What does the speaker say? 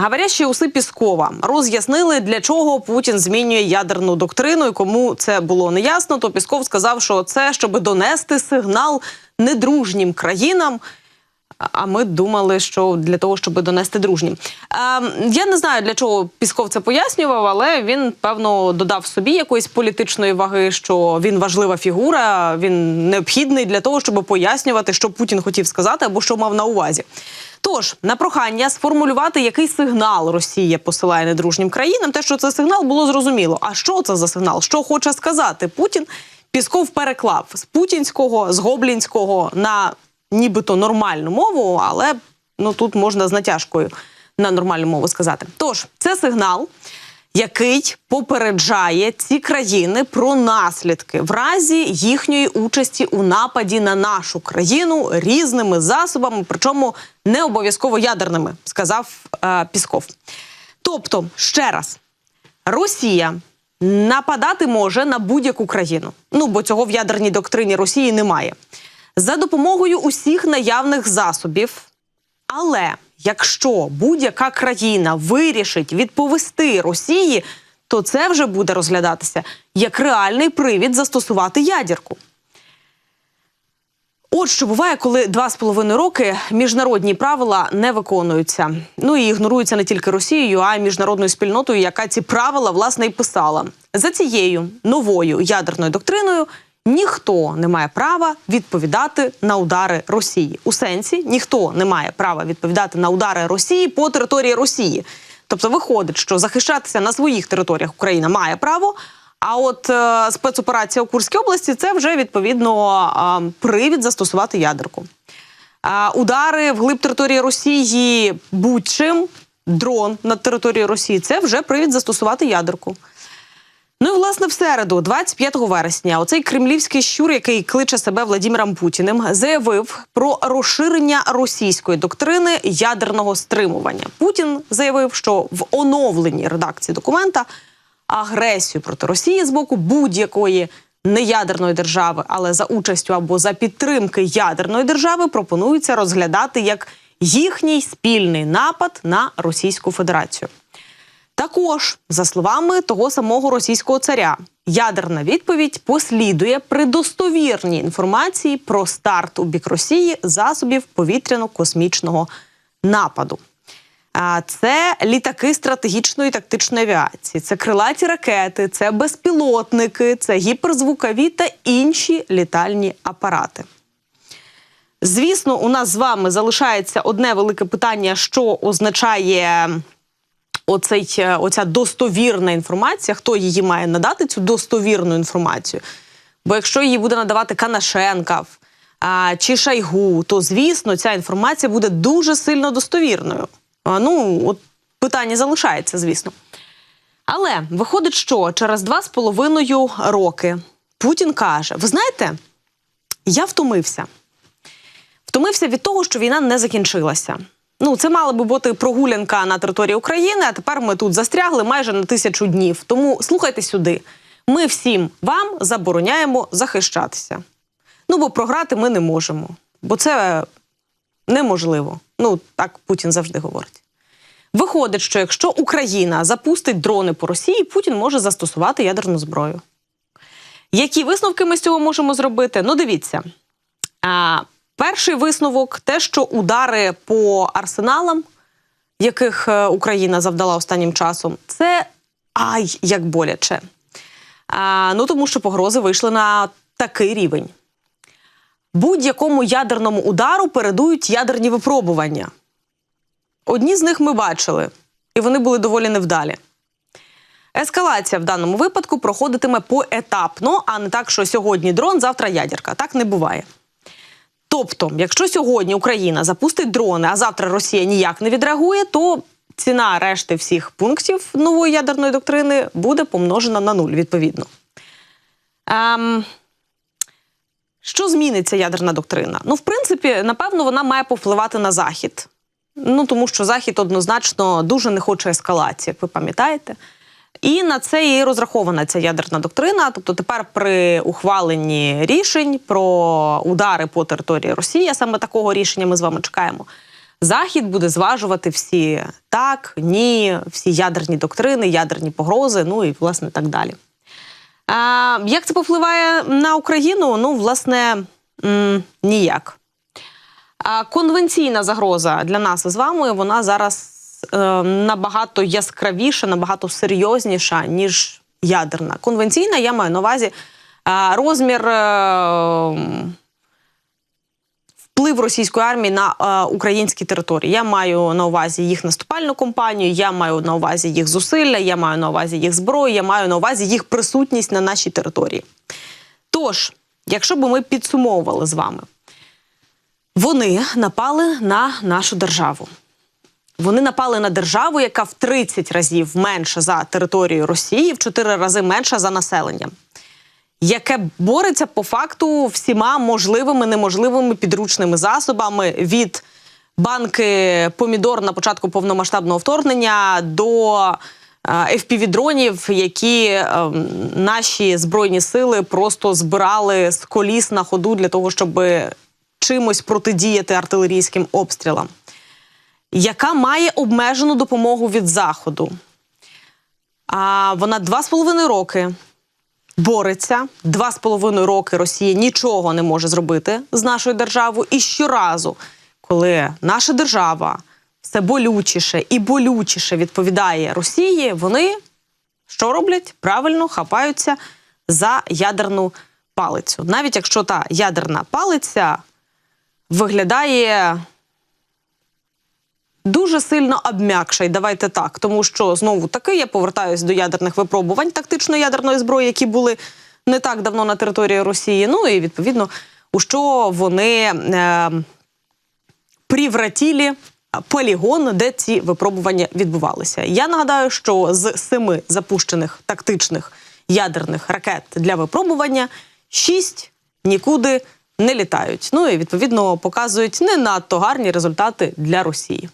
Говорящі уси Піскова роз'яснили, для чого Путін змінює ядерну доктрину. І кому це було неясно, то Пісков сказав, що це щоб донести сигнал недружнім країнам. А ми думали, що для того, щоб донести дружнім. Е, я не знаю, для чого Пісков це пояснював, але він певно додав собі якоїсь політичної ваги, що він важлива фігура, він необхідний для того, щоб пояснювати, що Путін хотів сказати або що мав на увазі. Тож на прохання сформулювати, який сигнал Росія посилає недружнім країнам, те, що це сигнал, було зрозуміло. А що це за сигнал? Що хоче сказати Путін? Пісков переклав з путінського, з гоблінського на нібито нормальну мову, але ну тут можна з натяжкою на нормальну мову сказати. Тож це сигнал, який попереджає ці країни про наслідки в разі їхньої участі у нападі на нашу країну різними засобами, причому не обов'язково ядерними, сказав е, Пісков. Тобто, ще раз, Росія нападати може на будь-яку країну. Ну бо цього в ядерній доктрині Росії немає. За допомогою усіх наявних засобів. Але якщо будь-яка країна вирішить відповісти Росії, то це вже буде розглядатися як реальний привід застосувати ядерку. От що буває, коли два з половиною роки міжнародні правила не виконуються. Ну і ігноруються не тільки Росією, а й міжнародною спільнотою, яка ці правила власне і писала. За цією новою ядерною доктриною ніхто не має права відповідати на удари Росії. У сенсі ніхто не має права відповідати на удари Росії по території Росії. Тобто, виходить, що захищатися на своїх територіях Україна має право. А от е, спецоперація у Курській області це вже відповідно е, привід застосувати ядерку. Е, удари вглиб території Росії будь-чим, дрон над територією Росії це вже привід застосувати ядерку. Ну і власне в середу, 25 вересня, оцей кремлівський щур, який кличе себе Владимиром Путіним, заявив про розширення російської доктрини ядерного стримування. Путін заявив, що в оновленій редакції документа агресію проти Росії з боку будь-якої неядерної держави, але за участю або за підтримки ядерної держави пропонується розглядати як їхній спільний напад на Російську Федерацію. Також, за словами того самого російського царя, ядерна відповідь послідує при достовірній інформації про старт у бік Росії засобів повітряно-космічного нападу. Це літаки стратегічної тактичної авіації, це крилаті ракети, це безпілотники, це гіперзвукові та інші літальні апарати. Звісно, у нас з вами залишається одне велике питання, що означає оцей, е, оця достовірна інформація, хто її має надати, цю достовірну інформацію. Бо якщо її буде надавати Канашенков а, чи Шайгу, то звісно ця інформація буде дуже сильно достовірною. А, ну, от питання залишається, звісно. Але виходить, що через два з половиною роки Путін каже: ви знаєте, я втомився. Втомився від того, що війна не закінчилася. Ну, це мала би бути прогулянка на території України, а тепер ми тут застрягли майже на тисячу днів. Тому слухайте сюди. Ми всім вам забороняємо захищатися. Ну, бо програти ми не можемо, бо це неможливо. Ну, так Путін завжди говорить. Виходить, що якщо Україна запустить дрони по Росії, Путін може застосувати ядерну зброю. Які висновки ми з цього можемо зробити? Ну, дивіться. А, Перший висновок те, що удари по арсеналам, яких е, Україна завдала останнім часом, це ай як боляче. А, Ну тому що погрози вийшли на такий рівень. Будь-якому ядерному удару передують ядерні випробування. Одні з них ми бачили, і вони були доволі невдалі. Ескалація в даному випадку проходитиме поетапно, а не так, що сьогодні дрон, завтра ядерка. Так не буває. Тобто, якщо сьогодні Україна запустить дрони, а завтра Росія ніяк не відреагує, то ціна решти всіх пунктів нової ядерної доктрини буде помножена на нуль, відповідно. Ем, що зміниться ядерна доктрина? Ну, в принципі, напевно, вона має повпливати на Захід. Ну, тому що Захід однозначно дуже не хоче ескалації, як ви пам'ятаєте. І на це і розрахована ця ядерна доктрина. Тобто, тепер при ухваленні рішень про удари по території Росії, саме такого рішення ми з вами чекаємо. Захід буде зважувати всі так, ні, всі ядерні доктрини, ядерні погрози, ну і власне так далі. А, як це повпливає на Україну? Ну, власне, м, ніяк. А конвенційна загроза для нас з вами вона зараз набагато яскравіша, набагато серйозніша, ніж ядерна. Конвенційна, я маю на увазі е, розмір. Е, Вплив російської армії на е, українські території. Я маю на увазі їх наступальну кампанію, я маю на увазі їх зусилля, я маю на увазі їх зброю, я маю на увазі їх присутність на нашій території. Тож, якщо б ми підсумовували з вами, вони напали на нашу державу. Вони напали на державу, яка в 30 разів менша за територією Росії, в 4 рази менша за населенням, яке бореться по факту всіма можливими неможливими підручними засобами від банки помідор на початку повномасштабного вторгнення до FPV-дронів, які е, наші збройні сили просто збирали з коліс на ходу для того, щоб чимось протидіяти артилерійським обстрілам, яка має обмежену допомогу від заходу. А вона два з половиною роки бореться. Два з половиною роки Росія нічого не може зробити з нашою державою. І щоразу, коли наша держава все болючіше і болючіше відповідає Росії, вони що роблять? Правильно хапаються за ядерну палицю. Навіть якщо та ядерна палиця виглядає дуже сильно обм'якша, і давайте так, тому що знову таки я повертаюсь до ядерних випробувань тактичної ядерної зброї, які були не так давно на території Росії. Ну і відповідно, у що вони е, привратілі полігон, де ці випробування відбувалися. Я нагадаю, що з семи запущених тактичних ядерних ракет для випробування шість нікуди не літають. Ну і відповідно показують не надто гарні результати для Росії.